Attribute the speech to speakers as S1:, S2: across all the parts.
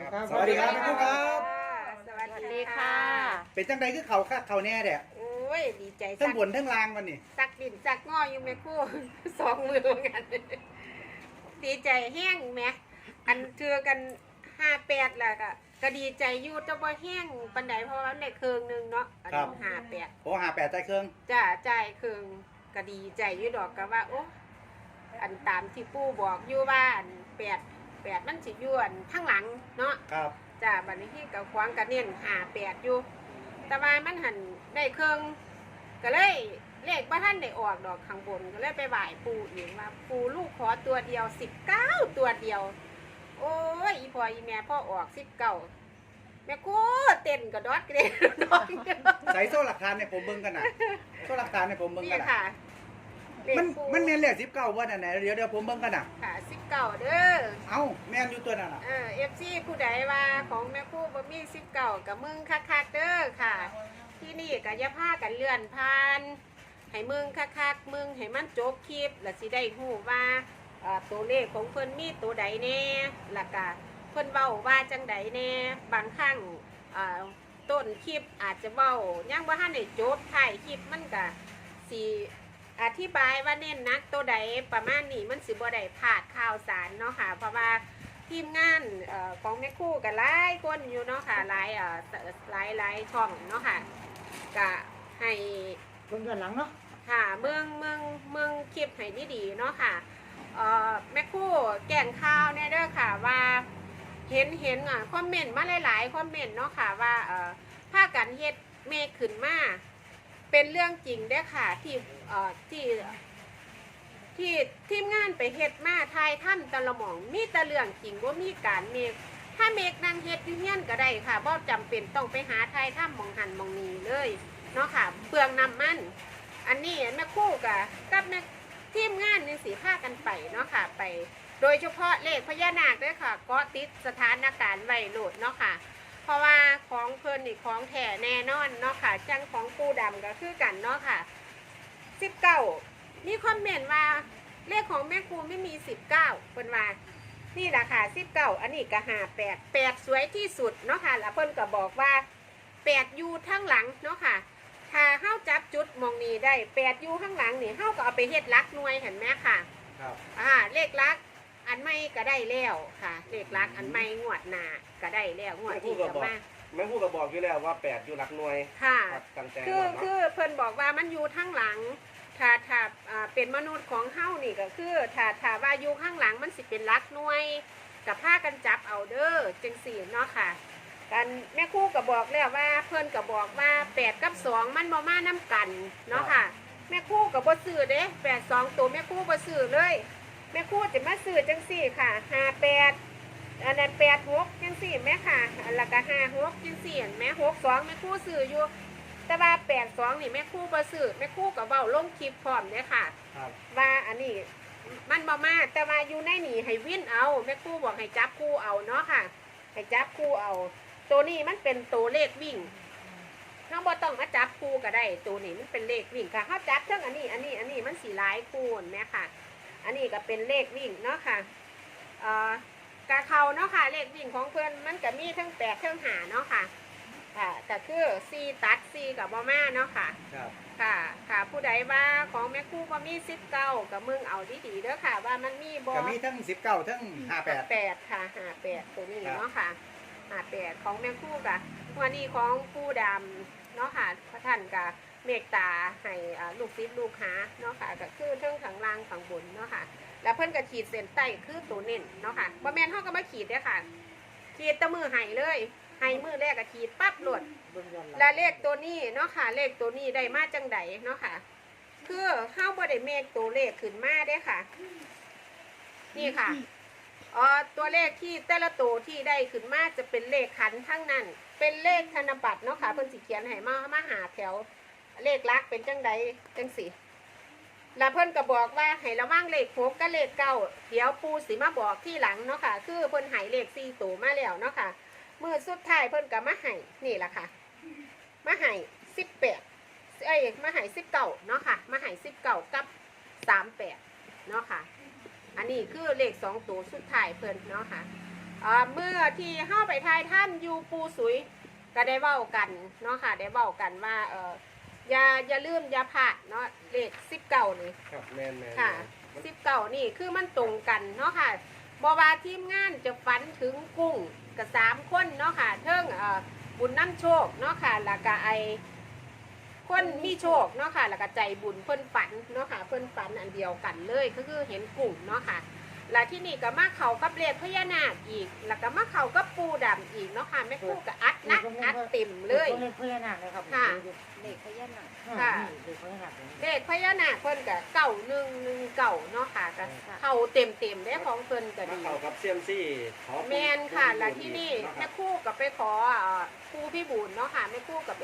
S1: ครับ
S2: สวัสดีครับแม่ครูครับ
S3: สวัส
S4: สวัส
S3: ดี
S4: ดี
S3: ค่ะ
S4: ค่ะ
S2: เป็นจังใดคือเขาคักเขาแน่แท้
S3: โอ้ย ดีใจ
S2: ทั้
S3: สั
S2: ง
S3: ก
S2: บนทั้งล่างวันนี่
S3: สักดินสักงออยู่แม่ครู่ สองมือเหมือนกัน ดีใจแห้งแหม่อันเจอกันห้าแปดแหละก็ก็ดีใจอยู่แต่ว่าแห้งปันไดเพราะว่าในเครืองหนึงเนาะอันนี้ห้าแปด
S2: โอ้หาแปดใจเครื่อง
S3: จ้าใจายเครืองก็ดีใจอยู่ดอกก็ว่า โอ้อันตามที่ปู่บอกอยู่ว่าอันแปด แปดมันสิอยู่อันข้างหลังเนาะ
S2: ครับ
S3: จ้าบัดนี้ที่กับควางกันเน้นหาแปดอยู่ แต่ว่ามันหันได้เครื่องก็เลยเลขบ้านท่านได้ออกดอกข้างบนก็เลยไปไหว้ปูอีกว่าปูลูกขอตัวเดียวสิบเก้าตัวเดียว โอ้ยอีพออีแม่พ่อออกสิบเก้าแม่กูเต้นกระดอดกระเด็นดอก
S2: ใส่โซ่หลักฐานในผมเบิ่งกันนะโซ่หลักฐานในผมเบิ่ง
S3: นี่
S2: กันนะ
S3: ค่ะเลข
S2: มัน
S3: ปู
S2: มันแม่นเลขสิบเก้าวันไหนเดี๋ยวเดี๋ยวผมเบิ่งกันนะ
S3: ค่ะสิบ เก้าเด้อ
S2: เอ้าแม่นอยู่ตัวนั่นน่ะ
S3: เออฟซีผู้ใดว่าของแม่คู่บ่มีสิบเก่ากับมึงคักๆเด้อค่ะ ที่นี่ก็อย่าพากันเลื่อนผ่านให้มึงคักๆมึงให้มันจบคลิปแล้วสิได้ฮู้ว่าเอ่อตัวเลขของเพิ่นมีตัวใดแน่แล้วก็เพิ่นเว้าว่าจังใดแน่บางครั้งเอ่อต้นคลิปอาจจะเว้ายังบ่ทันได้จบท้ายคลิปมันก็สิ อธิบายว่าเน้นนักตัวใดประมาณนี้มันสิบ่ได้พลาดข่าวสารเนาะค่ะ เพราะว่าทีมงานเอ่อของแม่คู่กับหลายคนอยู่เนาะค่ะหลายเอ่อหลายหลายช่องเนาะค่ะก็ให้
S1: เบิ่งกันหลังเนาะ
S3: ค่ะเมืองเมืองเมืองคลิปให้ดีๆเนาะค่ะเอ่อแม่คู่แก่งข่าวเนี่ยเด้อค่ะว่าเห็นเห็นอะคอมเมนต์มาหลายๆคอมเมนต์เนาะค่ะว่าเอ่อภาคกันเฮ็ดเมฆขึ้นมาเป็นเรื่องจริงเด้อค่ะที่ เอ่อที่ที่ทีมงานไปเฮ็ดมาทายถ้ำตะละหมอง มีแต่เรื่องจริงว่ามีการเมกถ้าเมกนางเฮ็ดอยู่เฮียนก็ได้ค่ะบ่จำเป็นต้องไปหาทายถ้ำหมองหันหมองนี้เลยเนาะค่ะเปลืองน้ำมัน อันนี้แม่คู่กับกับแม่ทีมงานนี่สีผ้ากันไปเนาะค่ะไป โดยเฉพาะเลขพญานาคด้วยค่ะก็ติดสถานการณ์ไวโหลดเนาะค่ะ เพราะว่าของเพิ่นนี่ของแท้แน่นอนเนาะค่ะจังของปูดำก็คือกันเนาะค่ะ สิบเก้ามีคอมเมนต์ว่าเลขของแม่ครูไม่มีสิบเก้าเพิ่นว่านี่แหละค่ะสิบเก้าอันนี้ก็หาแปดแปดสวยที่สุดเนาะค่ะแล้วเพิ่นก็บอกว่าแปดอยู่ทั้งหลังเนาะค่ะถ้าเฮาจับจุดมองนี้ได้แปดอยู่ข้างหลังนี่เฮาก็เอาไปเฮ็ดลักหน่วยเห็นไหมค่ะ
S2: ครับ
S3: อ่าเลขลักอันไม่ก็ได้แล้วค่ะ เลขลักอันไม่งวดหน้าก็ได้แล้วงวดที่จะมา
S5: แม่พูดก็บอกอยู่แล้วว่าแปดอยู่หลักหน่วย
S3: ค่ะ
S5: ครับตั้งแต่
S3: คือ
S5: ก่อนเนาะ
S3: คือเพิ่นบอกว่ามันอยู่ข้างหลัง ถ้าถ้าอ่าเป็นมนุษย์ของเฮานี่ก็คือถ้าถ้าว่าอยู่ข้างหลังมันสิเป็นลักหน่วยกับผ้ากันจับเอาเด้อจังสี่เนาะค่ะกันแม่ครู่ก็บอกแล้วว่าเพิ่นก็บอกว่าแปดกับสองมันบ่มาน้กันเนาะค่ะ แม่ครู่ก็บ่ซื้อเด้แปดสองตัวแม่ครู่บ่ซื้อเลย แม่ครู่จะมาซื้อจังสี่ค่ะห้าแปดอันนั้นแปดหกจังสี่แม่ค่ะแล้วก็ห้าหกจังสี่เห็นแม่หกสองแม่ครู่ซื้ออยู่ แต่ว่าแปดสองนี่แม่ครู่บ่ซื้อแม่ครู่ก็เว้าลงคลิปพร้อมเนี่ยค่ะ
S2: ครับ
S3: ว่าอันนี้มันบ่มาแต่ว่าอยู่ในนี่ให้วิ่นเอาแม่ครู่บอกให้จับคู่เอาเนาะค่ะ ให้จับคู่เอา ตัวนี้มันเป็นตัวเลขวิ่งน้องบ่ต้องมาจับคู่ก็ได้ ตัวนี้มันเป็นเลขวิ่งค่ะเขาจับทั้งอันนี้อันนี้อันนี้มันสีหลายคู่เห็นไหมค่ะ อันนี้ก็เป็นเลขวิ่งเนาะค่ะเอ่อกาเขาเนาะค่ะเลขวิ่งของเพื่อนมันก็มีทั้งแปดทั้งหาเนาะค่ะ ค่ะก็คือซีตัดซีกับบอมาเนาะค่ะ
S2: ครับ
S3: ค่ะ ค่ะ ผู้ใดว่าของแม่ครู่บ่มีสิบเก้ากับมึงเอาดีๆเด้อค่ะ ว่ามันมีบ่
S2: ก็มีทั้งสิบเก้าทั้งห้าแปด
S3: แปดค่ะห้าแปดตัวนี้
S2: ครับ
S3: เนาะค่ะห้าแปดของแม่ครู่กะวันนี้ของผู้ดำเนาะค่ะพระท่านกะเมตตาให้อ่าลูกศิษย์ลูกหาเนาะค่ะก็คือเทิงข้างล่างข้างบนเนาะค่ะ แล้วเพิ่นก็ขีดเส้นใต้คือตัวเน้นเนาะค่ะบ่แม่นเฮาก็มาขีดเด้อค่ะ ขีดแตะมือให้เลย ให้มือแรกก็ขีดปั๊บโหลด
S1: เบิ่งย้อนหลัง
S3: และเลขตัวนี้เนาะค่ะ เลขตัวนี้ได้มาจังใดเนาะค่ะ คือเฮาบ่ได้เมฆตัวเลขขึ้นมาเด้ค่ะ นี่ค่ะเอ่อตัวเลขที่แต่ละตัวที่ได้ขึ้นมาจะเป็นเลขขันทั้งนั้น เป็นเลขธนบัตรเนาะค่ะเพิ่นสิเขียนให้มามาหาแถว เลขลักเป็นจังใดจังสิแล้วเพิ่นก็บอกว่าให้ระวังเลขหกกับเลขเก้าเดี๋ยวปูสิมาบอกที่หลังเนาะค่ะ คือเพิ่นให้เลขสี่ตัวมาแล้วเนาะค่ะ มือสุดท้ายเพิ่นก็มาให้นี่แหละค่ะมาให้สิบแปดเอ้ยมาให้สิบเก้าเนาะค่ะมาให้สิบเก้ากับสามแปดเนาะค่ะ อันนี้คือเลขสองตัวสุดท้ายเพิ่นเนาะค่ะเอ่อเมื่อที่เข้าไปทายท่านอยู่ปูสุยก็ได้เว้ากันเนาะค่ะได้เว้ากันว่าเอออย่าอย่าลืมอย่าพลาดเนาะเลขสิบเก้านี่
S5: ครับแมนแมน
S3: ค่ะ
S5: มัน
S3: สิบเก้านี่คือมันตรงกันเนาะค่ะบอว่าทีมงานจะฝันถึงกุ้งกับสามคนเนาะค่ะเทิงบุญน้ำโชคเนาะค่ะแล้วก็ไอคนมีโชคเนาะค่ะแล้วก็ใจบุญเพิ่นฝันเนาะค่ะเพิ่นฝันอันเดียวกันเลยก็คือเห็นกลุ่มเนาะค่ะ แล้วที่นี่ก็มาเขากับเลขพญานาคอีก แล้วก็มาเขากับปูดำอีกเนาะค่ะแม่ครู่ก็อัดหนักอัดเต็มเลย
S1: เด็กพญานาคเลยครับ
S3: ค่ะ
S1: เด็กพญานาค
S3: ค่ะ
S1: เด็กพญานาคเลย
S3: เลขพญานาคเพิ่นก็เก่าหนึ่งหนึ่งเก่าเนาะค่ะก็เข้าเต็มเต็มๆได้ของเพิ่นก็
S5: มา
S3: ดี
S5: เข้ากับเซียมซี่ขอ
S3: แมนค่ะ
S5: ปู
S3: แล้วที่นี่
S5: เาะค
S3: แม่
S5: รับ
S3: ครู่กับไปขอเอ่อครูพี่บุญเนาะค่ะแม่ครู่กับไป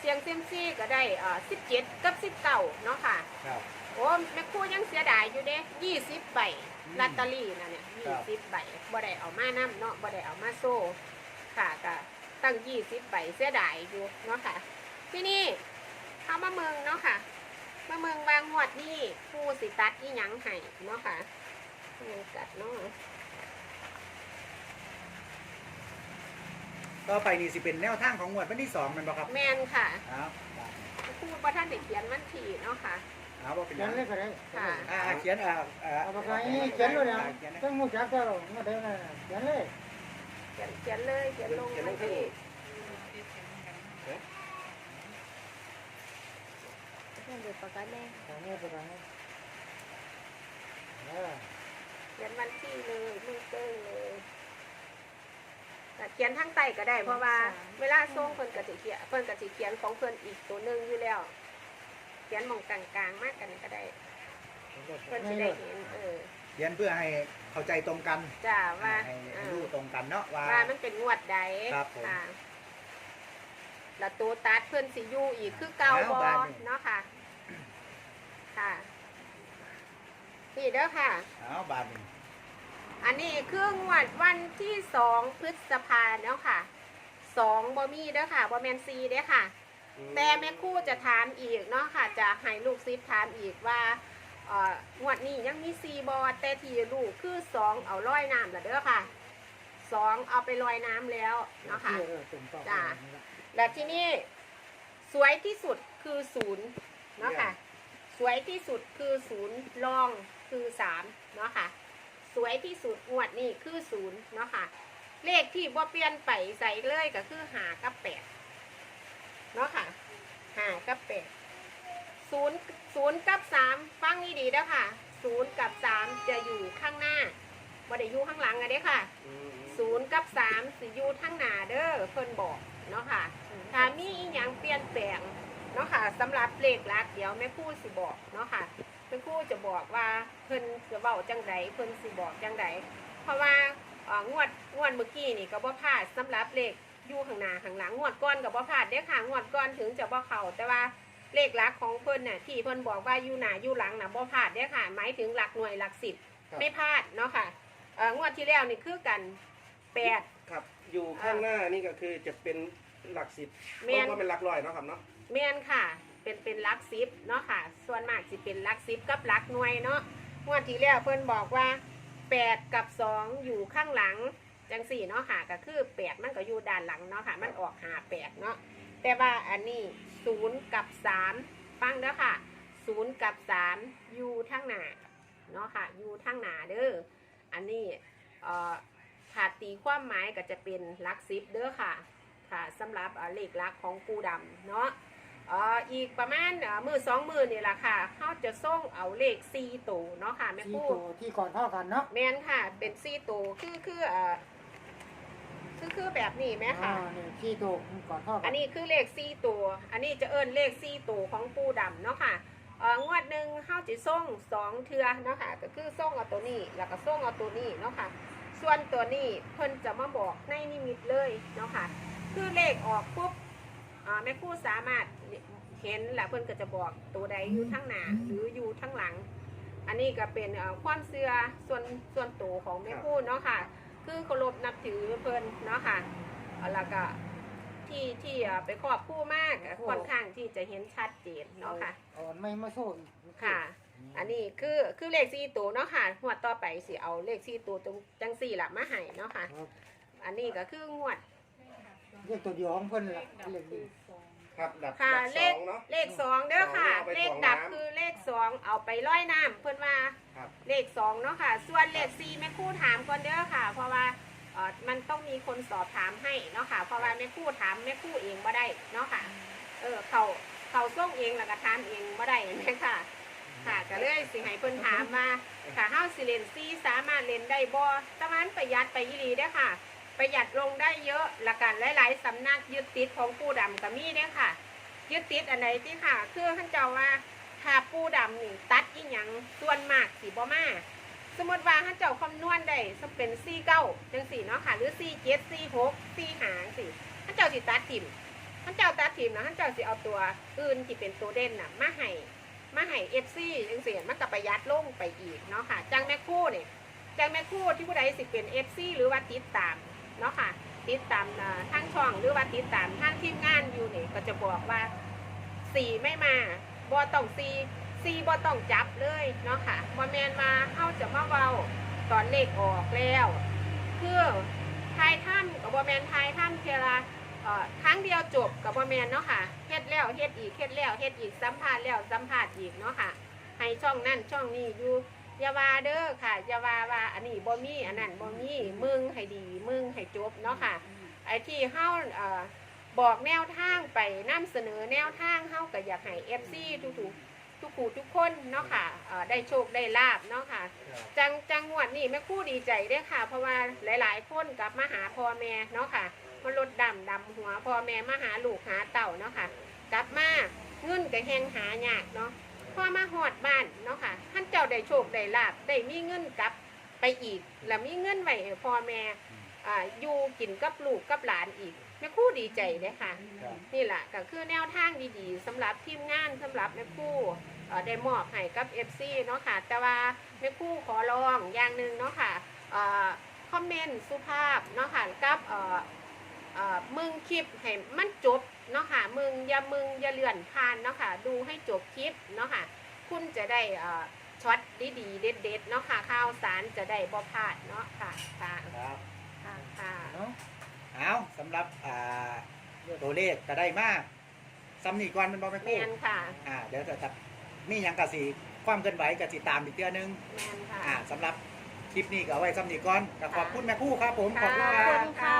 S3: เสียงเซยมซี่ก็ได้เอ่อสิบเจ็ดกับสิบเก้าเนาะค่ะ
S2: ครับ
S3: โอ้แม่ครู่ยังเสียดายอยู่เด้ยี่สิบใบ
S2: อืม
S3: ลอตเตอรี่น่ะเนี่ย
S2: ค
S3: ยี่
S2: รับ
S3: สิบใบบ่ได้เอามานํเนาะบ่ได้เอามาโซ่ค่ะก็ตั้งยี่สิบใบเสียดายอยู่เนาะค่ะ ที่นี่เข้ามาเมืองเนาะค่ะ มาเมืองบางหวดนี่ผู้สิตัดที่ยังให้เนาะค่ะเมืองกัดเนาะ
S2: ต่อไปนี่สิเป็นแนวทางของงวดวันที่สองแมันบ่ครับ
S3: แมนค่ะ
S2: ครับ
S3: พูดว่าท่านเด็กเขียนมันทีเนาะค่ะ
S2: เอาบ่เป็นห
S1: เขีย
S2: ยั
S1: น
S2: ง
S1: เลยก็ได้
S3: ค่ะ
S2: อ่าเขียนอ่าอ่า
S1: เอาปากกานี่เขียนเลยนะ
S2: เขียนนะ
S1: ต้องมูจักเจ้าเราไม่ได้นะเขียนเลย
S3: เขียนเขียนเลยเขียนลงมันที
S4: เด็กปากกาแม่
S1: เขียนเลยปากกานี่เออ
S3: เขียนวันที่เลยมือเกิ้งเลยแต่เขียนทั้งไตก็ได้ เพราะว่า เวลาส่งเพิ่นกสิเขียนเพิ่นกสิเขียนของเพิ่นอีกตัวหนึ่งอยู่แล้วเขียนหมองกลางๆมากกันก็ได้เพิ่นสิได้เห็นเออ
S2: เขียนเพื่อให้เข้าใจตรงกัน
S3: จ้าว่า
S2: ให้
S3: เอ
S2: ให้
S3: อ
S2: รู้ตรงกันเนาะว่า
S3: ว่ามันเป็นงวดใด
S2: ครับผม
S3: ค่ะแล้วตัวตัดเพิ่นสิอยู่อีกคือเก่า
S2: แล้ว
S3: บ่
S2: บาดนี้
S3: เนาะค่ะ ค่ะนี่เด้อค่ะ
S2: เอาบาทหนึ่ง
S3: อันนี้คืองวดวันที่สองพฤษภาเนาะค่ะสองบอมีเด้อค่ะบอแมนซีเด้อค่ะ แต่แม่ครู่จะถามอีกเนาะค่ะ จะให้ลูกซิปถามอีกว่าเอ่องวดนี้ยังมีซีบอแต่ที่ลูกคือสองเอาลอยน้ำละเด้อค่ะสองเอาไปลอยน้ำแล้วเนาะค่ะ
S1: เออตุ่มต่อ
S3: จ้ะและที่นี่สวยที่สุดคือศูนย์เนาะค่ะ สวยที่สุดคือศูนย์รองคือสามเนาะค่ะ สวยที่สุดงวดนี้คือศูนย์เนาะค่ะ เลขที่บ่เปลี่ยนไปใส่เลยก็คือหากับแปด เนาะค่ะหากับแปดศูนย์ศูนย์กับสามฟังนี่ดีๆนะค่ะศูนย์กับสามจะอยู่ข้างหน้าบ่ได้อยู่ข้างหลังอะเด้ค่ะ
S5: อืม
S3: ศูนย์กับสามสิอยู่ทั้งหน้าเด้อเพิ่นบอกเนาะค่ะถ้ามีอีหยังเปลี่ยนแปลงเนาะค่ะสำหรับเลขหลักเดี๋ยวแม่พูดสิบอกเนาะค่ะแม่พูดจะบอกว่าเพิ่นจะเว้าจังใดเพิ่นสิบอกจังใดเพราะว่าเอ่องวดงวดเมื่อกี้นี่ก็บ่พลาดสำหรับเลข อยู่ข้างหน้าข้างหลังงวดก่อนก็บ่พลาดเด้อค่ะงวดก่อนถึงจะบ่เข้าแต่ว่าเลขหลักของเพิ่นน่ะที่เพิ่นบอกว่าอยู่หน้าอยู่หลังน่ะบ่พลาดเด้อค่ะ หมายถึงหลักหน่วยหลักสิบไม่พลาดเนาะค่ะเอ่องวดที่แล้วนี่คือกันแปด
S5: ครับอยู่ข้างหน้านี่ก็คือจะเป็นหลักสิบ
S3: แมน
S5: เพราะว่าเป็นหลักร้อยเนาะครับเนาะ
S3: แมนค่ะ เป็นเป็นลักซิปเนาะค่ะ ส่วนมากสิเป็นลักซิปกับลักหน่วยเนาะงวดที่แล้วเพิ่นบอกว่าแปดกับสองอยู่ข้างหลัง จังสี่เนาะค่ะก็คือแปดมันก็อยู่ด้านหลังเนาะค่ะ มันออกหาแปดเนาะแต่ว่าอันนี้ศูนย์กับสามฟังเด้อค่ะศูนย์กับสามอยู่ทางหน้าเนาะค่ะอยู่ทางหน้าเด้ออันนี้เอ่อถ้าตีความหมายก็จะเป็นลักซิปเด้อค่ะค่ะสำหรับเอ่อเลขลักของปูดำเนาะเอ่ออีกประมาณเอ่อมือสองมือนี่แหละค่ะเขาจะส่งเอาเลขซีตัวเนาะค่ะแม่
S1: ที่
S3: ปู
S1: ตัวที่ก่อนเท่ากันเนาะ
S3: แมนค่ะเป็นซีตัวคือคือเอ่อ คือคือแบบนี้ไหมค่ะ
S1: อ่านี่ที่ตัวก่อนเท่ากั
S3: อันนี้คือเลขซีตัว อันนี้จะเอิ้นเลขซีตัวของปูดำเนาะค่ะเอ่องวดหนึ่งเขาจะส่งสองเทือเนาะค่ะก็คือส่งเอาตัวนี้แล้วก็ส่งเอาตัวนี้เนาะค่ะ ส่วนตัวนี้เพิ่นจะมาบอกในนิมิตเลยเนาะค่ะ คือเลขออกปุ๊บอ่าแม่ครู่สามารถเห็นแล้วเพิ่นก็จะบอกตัวใดอยู่ทั้งหน้าหรืออยู่ทั้งหลัง อันนี้ก็เป็นเอ่อความเชื่อส่วนส่วนตัวของแม่ครู่เนาะค่ะ คือเคารพนับถือเพิ่นเนาะค่ะเอาแล้วก็ที่ที่เอ่อไปขอบคู่มากก็ค่อนข้างที่จะเห็นชัดเจนเนาะค่ะ
S1: เอาอันไม่มาโซ่อีก
S3: ค่ะ อันนี้คือคือเลขสี่ตัวเนาะค่ะงวดต่อไปสิเอาเลขสี่ตัวตรงจังสี่ละมาให้เนาะค่ะ
S1: ครับ
S3: อันนี้ก็คืองวด
S1: เรียกตัวเดียวของเพิ่นล่ะเลขดี
S5: ครับดับ
S3: ค่ะ
S5: ดับ
S3: เล
S5: สอ
S3: ข
S5: งเนาะ
S3: เลขสองเด้อค่ะ
S5: สองเอาไป
S3: เลข
S5: ถ่วง
S3: ดับ
S5: น้ำ
S3: คือเลขสองเอาไปร้อยน้ำเพิ่นว่า
S5: ครับ
S3: เลขสองเนาะค่ะ ส่วนเลขสี่แม่ครู่ถามก่อนเด้อค่ะ เพราะว่าเอ่อมันต้องมีคนสอบถามให้เนาะค่ะ เพราะว่าแม่ครู่ถามแม่ครู่เองบ่ได้เนาะค่ะ เออเขาเขาส่งเองแล้วก็ถามเองบ่ได้แม่ค่ะ ค่ะก็เลยสิให้เพิ่นถามมาค่ะเฮาสิเล่นซีสามารถเล่นได้บ่แต่ว่ามันประหยัดไปอีหลีเด้อค่ะ ประหยัดลงได้เยอะละกันหลายๆสำนักยึดติดของปูดำก็มีเด้อค่ะ ยึดติดอันไหนที่ค่ะ คือท่านเจ้าว่าถ้าปูดำนี่ตัดอีหยังส่วนมากสิบ่มาสมมติว่าท่านเจ้าคำนวณได้สมเป็น4เก้าจังสี่เนาะค่ะ หรือ4 7 4 6 4หกซี่หางสิท่านเจ้าสิตัดถิ่มท่านเจ้าตัดถิ่มนะท่านเจ้าสิเอาตัวอื่นที่เป็นตัวเด่นน่ะมาให้มาให้เอฟซีจังสียมันก็ประหยัดลงไปอีกเนาะค่ะ จังแม่คู่เนี่ยจังแม่คู่ที่ผู้ใดสิเป็นเอฟซีหรือว่าติดตาม เนาะค่ะ ติดตามอ่าทางช่องหรือว่าติดตามทางทีมงานอยู่เนี่ยก็จะบอกว่าสีไม่มาบอต้องซีซีบอต้องจับเลยเนาะค่ะบอแมนมาเข้าจะมาเว้าตอนเลขออกแล้วเพื่อทายถ้ำกับบอแมนทายถ้ำเทละครั้งเดียวจบกับบอแมนเนาะค่ะเฮ็ดแล้วเฮ็ดอีกเฮ็ดแล้วเฮ็ดอีกสัมภาษณ์แล้วสัมภาษณ์อีกเนาะค่ะ ให้ช่องนั่นช่องนี้อยู่ อย่าว่าเด้อค่ะอย่าว่าว่าอันนี้บ่มีอันนั้นบ่มีมึงให้ดีมึงให้จบเนาะค่ะไอ้ที่เฮาเอ่อบอกแนวทางไปนำเสนอแนวทางเฮาก็อยากให้ FC ทุกๆทุกผู้ทุกคนเนาะค่ะเอ่อได้โชคได้ลาบเนาะค่ะ จังจังหวัดนี่แม่ครู่ดีใจเด้อค่ะ เพราะว่าหลาย ๆ คนกลับมาหาพ่อแม่เนาะค่ะมาลดดำดำหัวพ่อแม่มาหาลูกหาเต่าเนาะค่ะ กลับมาเงินก็แหงหายากเนาะ พอมาหอดบ้านเนาะค่ะท่านเจ้าได้โชคได้ลาบได้มีเงินกลับไปอีก แล้วมีเงินไว้ให้พ่อแม่อ่าอยู่กินกับลูกกับหลานอีกแม่ครู่ดีใจเด้อค่ะ
S2: ครับ
S3: นี่แหละก็คือแนวทางดีๆสำหรับทีมงานสำหรับแม่ครู่เอ่อได้มอบให้กับ FC เนาะค่ะ แต่ว่าแม่ครู่ขอร้องอย่างหนึ่งเนาะค่ะเอ่อคอมเมนต์สุภาพเนาะค่ะกับเอ่อเอ่อมึงคลิปให้มันจบ เนาะค่ะมึงอย่ามึงอย่าเลื่อนผ่านเนาะค่ะดูให้จบคลิปเนาะค่ะคุณจะได้เอ่อช็อตดีๆเด็ดๆเนาะค่ะข่าวสารจะได้บ่พลาดเนาะค่ะค่ะ
S2: ครับ
S3: ค่ะค่ะ
S1: เนาะ
S2: เอาสำหรับอ่าตัวเลขก็ได้มากซ้ำนี่ก่อนมันบอกไม่
S3: แม
S2: พูด
S3: นค่ะ
S2: อ่าเดี๋ยวจะจะมีอย่างกะสีความเคลื่อนไหวกะสีตามอีกเทื่อนึง
S3: แมนค่ะ
S2: อ่าสำหรับคลิปนี้ก็เอาไว้ซ้ำนี่ก่อนก็ขอบคุณแม่ครู่ครับผมขอบคุณ
S3: ขอบ
S2: ครั
S3: คุ
S2: บ
S3: ณค่ะ